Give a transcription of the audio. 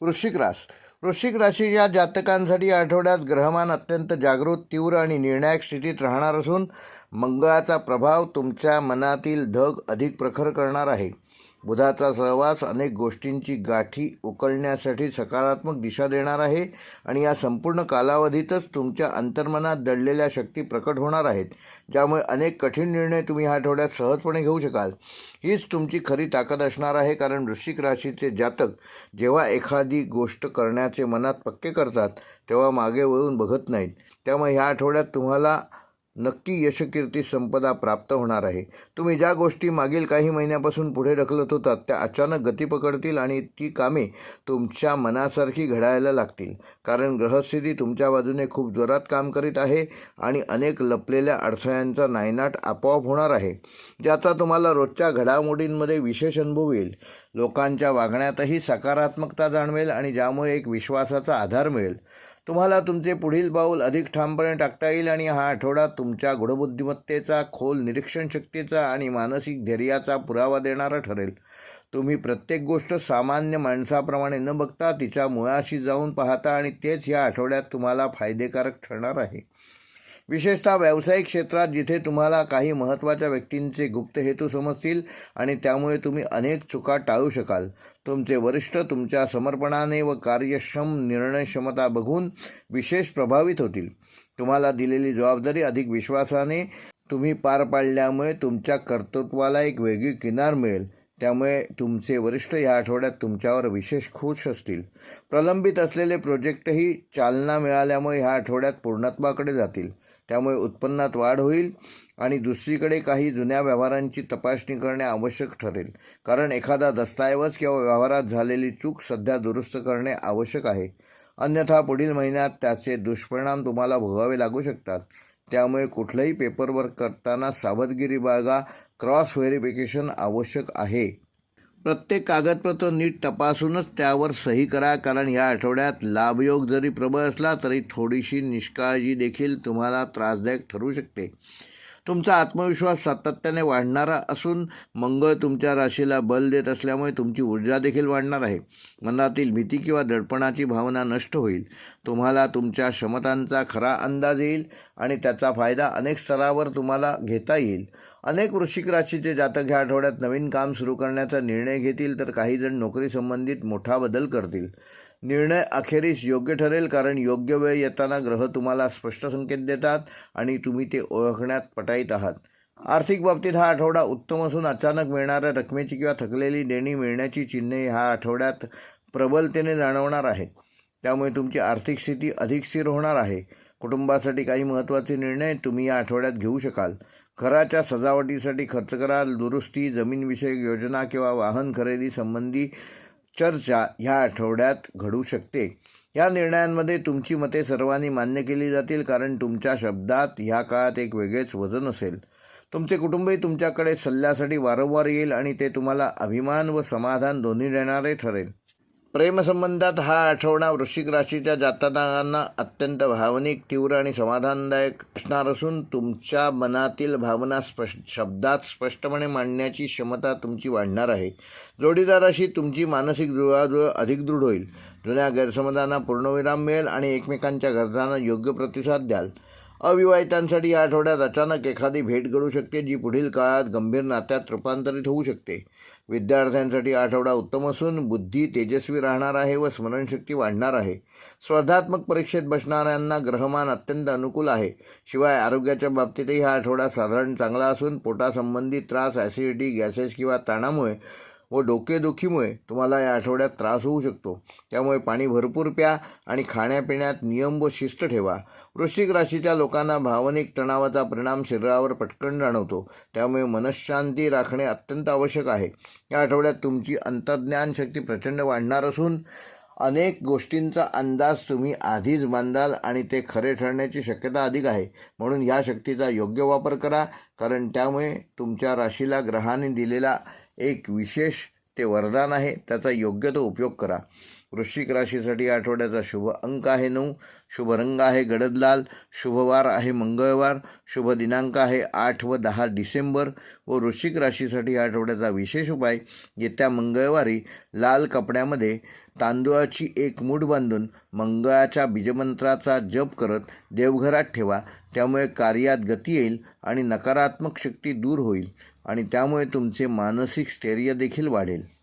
वृश्चिक रास वृश्चिक राशीच्या जातकांसाठी आठवड्यात ग्रहमान अत्यंत जागृत तीव्र आणि निर्णायक स्थितीत राहणार असून मंगळाचा प्रभाव तुमच्या मनातील धग अधिक प्रखर करणार आहे. बुधाचा सहवास अनेक गोष्टींची गाठी उकळण्यासाठी सकारात्मक दिशा देणार आहे आणि या संपूर्ण कालावधीतच तुमच्या अंतर्मनात दडलेल्या शक्ती प्रकट होणार आहेत. ज्यामुळे अनेक कठीण निर्णय तुम्ही ह्या आठवड्यात सहजपणे घेऊ शकाल. हीच तुमची खरी ताकद असणार आहे कारण वृश्चिक राशीचे जातक जेव्हा एखादी गोष्ट करण्याचे मनात पक्के करतात तेव्हा मागे वळून बघत नाहीत. त्यामुळे ह्या आठवड्यात तुम्हाला नक्की यशकीर्ती संपदा प्राप्त होणार आहे. तुम्ही ज्या गोष्टी मागील काही महिन्यापासून पुढे ढकलत होतात त्या अचानक गती पकडतील आणि ती कामे तुमच्या मनासारखी घडायला लागतील. कारण ग्रहस्थिती तुमच्या बाजूने खूप जोरात काम करीत आहे आणि अनेक लपलेल्या अडथळ्यांचा नायनाट आपोआप होणार आहे ज्याचा तुम्हाला रोजच्या घडामोडींमध्ये विशेष अनुभव येईल. लोकांच्या वागण्यातही सकारात्मकता जाणवेल आणि ज्यामुळे एक विश्वासाचा आधार मिळेल. तुम्हाला तुमचे पुढील पाऊल अधिक ठामपणे टाकता येईल आणि हा आठवडा तुमच्या गुणबुद्धिमत्तेचा खोल निरीक्षण शक्तीचा आणि मानसिक धैर्याचा पुरावा देणारा ठरेल. तुम्ही प्रत्येक गोष्ट सामान्य माणसाप्रमाणे न बघता तिच्या मुळाशी जाऊन पाहता आणि तेच या आठवड्यात तुम्हाला फायदेकारक ठरणार आहे. विशेषतः व्यावसायिक क्षेत्रात जिथे तुम्हाला काही महत्त्वाच्या व्यक्तींचे गुप्त हेतू समजतील आणि त्यामुळे तुम्ही अनेक चुका टाळू शकाल. तुमचे वरिष्ठ तुमच्या समर्पणाने व कार्यक्षम निर्णयक्षमता बघून विशेष प्रभावित होतील. तुम्हाला दिलेली जबाबदारी अधिक विश्वासाने तुम्ही पार पाडल्यामुळे तुमच्या कर्तृत्वाला एक वेगळी किनार मिळेल. त्यामुळे तुमचे वरिष्ठ या आठवड्यात तुमच्यावर विशेष खुश असतील. प्रलंबित असलेले प्रोजेक्टही चालना मिळाल्यामुळे ह्या आठवड्यात पूर्णत्वाकडे जातील. त्यामुळे उत्पन्नात वाढ होईल आणि दुसरीकडे काही जुन्या व्यवहारांची तपासणी करणे आवश्यक ठरेल. कारण एखादा दस्तऐवज किंवा व्यवहारात झालेली चूक सध्या दुरुस्त करणे आवश्यक आहे. अन्यथा पुढील महिन्यात त्याचे दुष्परिणाम तुम्हाला भोगावे लागू शकतात. त्यामुळे कुठलंही पेपरवर्क करताना सावधगिरी बाळगा. क्रॉस व्हेरिफिकेशन आवश्यक आहे. प्रत्येक कागदपत्र नीट तपासूनच त्यावर सही करा कारण या आठवड्यात लाभयोग जरी प्रबळ असला तरी थोडीशी निष्काळजी देखील तुम्हाला त्रासदायक ठरू शकते. तुमचा आत्मविश्वास सातत्याने वाढणारा असून मंगळ तुमच्या राशीला बल देत असल्यामुळे तुमची ऊर्जा देखील वाढणार आहे. मनातील भीती किंवा दडपणाची भावना नष्ट होईल. तुम्हाला तुमच्या क्षमतांचा खरा अंदाज येईल आणि त्याचा फायदा अनेक स्तरावर तुम्हाला घेता येईल. अनेक वृश्चिक राशीचे जातक ह्या आठवड्यात नवीन काम सुरू करण्याचा निर्णय घेतील तर काही जण मोठा बदल करतील. निर्णय अखेरीस योग्य ठरेल कारण योग्य वेळ येताना ग्रह तुम्हाला स्पष्ट संकेत देतात आणि तुम्ही ते ओळखण्यात पटाईत आहात. आर्थिक बाबतीत हा आठवडा उत्तम असून अचानक मिळणाऱ्या रकमेची किंवा थकलेली देणी मिळण्याची चिन्हे ह्या आठवड्यात प्रबलतेने जाणवणार आहेत. त्यामुळे तुमची आर्थिक स्थिती अधिक स्थिर होणार आहे. कुटुंबासाठी काही महत्त्वाचे निर्णय तुम्ही या आठवड्यात घेऊ शकाल. घराच्या सजावटीसाठी खर्च कराल दुरुस्ती जमीनविषयक योजना किंवा वाहन खरेदी संबंधी चर्चा ह्या आठवड्यात घडू शकते. या निर्णयांमध्ये तुमची मते सर्वांनी मान्य केली जातील कारण तुमच्या शब्दात ह्या काळात एक वेगळेच वजन असेल. तुमचे कुटुंबही तुमच्याकडे सल्ल्यासाठी वारंवार येईल आणि ते तुम्हाला अभिमान व समाधान दोन्ही देणारे ठरेल. प्रेमसंबंधात हा आठवडा वृश्चिक राशीच्या जातकांना अत्यंत भावनिक तीव्र आणि समाधानदायक असणार असून तुमच्या मनातील भावना स्पष्ट शब्दात स्पष्टपणे मांडण्याची क्षमता तुमची वाढणार आहे. जोडीदाराशी तुमची मानसिक जुळाजुळ अधिक दृढ होईल. जुन्या गैरसमजांना पूर्णविराम मिळेल आणि एकमेकांच्या गरजांना योग्य प्रतिसाद द्याल. अविवाहितांसाठी या आठवड्यात अचानक एखादी भेट घडू शकते जी पुढील काळात गंभीर नात्यात रूपांतरित होऊ शकते. विद्यार्थ्यांसाठी आठवडा उत्तम असून बुद्धी तेजस्वी राहणार आहे व स्मरणशक्ती वाढणार आहे. स्पर्धात्मक परीक्षेत बसणाऱ्यांना ग्रहमान अत्यंत अनुकूल आहे. शिवाय आरोग्याच्या बाबतीतही हा आठवडा साधारण चांगला असून पोटासंबंधी त्रास ॲसिडिटी गॅसेस किंवा ताणामुळे व डोकेदुखीमुळे तुम्हाला या आठवड्यात त्रास होऊ शकतो. त्यामुळे पाणी भरपूर प्या आणि खाण्यापिण्यात नियम व शिस्त ठेवा. वृश्चिक राशीच्या लोकांना भावनिक तणावाचा परिणाम शरीरावर पटकन जाणवतो. त्यामुळे मनशांती राखणे अत्यंत आवश्यक आहे. या आठवड्यात तुमची अंतर्ज्ञान शक्ती प्रचंड वाढणार असून अनेक गोष्टींचा अंदाज तुम्ही आधीच बांधाल आणि ते खरे ठरण्याची शक्यता अधिक आहे. म्हणून ह्या शक्तीचा योग्य वापर करा कारण त्यामुळे तुमच्या राशीला ग्रहाने दिलेला एक विशेष ते वरदान आहे. त्याचा योग्य तो उपयोग करा. वृश्चिक राशीसाठी आठवड्याचा शुभ अंक आहे नऊ. शुभ रंग आहे गडद लाल शुभवार आहे मंगळवार. शुभ दिनांक आहे आठ व दहा डिसेंबर व वृश्चिक राशीसाठी आठवड्याचा विशेष उपाय येत्या मंगळवारी लाल कपड्यामध्ये तांदूळाची एक मूठ बांधून मंगळाच्या बीजमंत्राचा जप करत देवघरात ठेवा. त्यामुळे कार्यात गती येईल आणि नकारात्मक शक्ती दूर होईल आणि त्यामुळे तुमचे मानसिक स्थैर्य देखील वाढेल.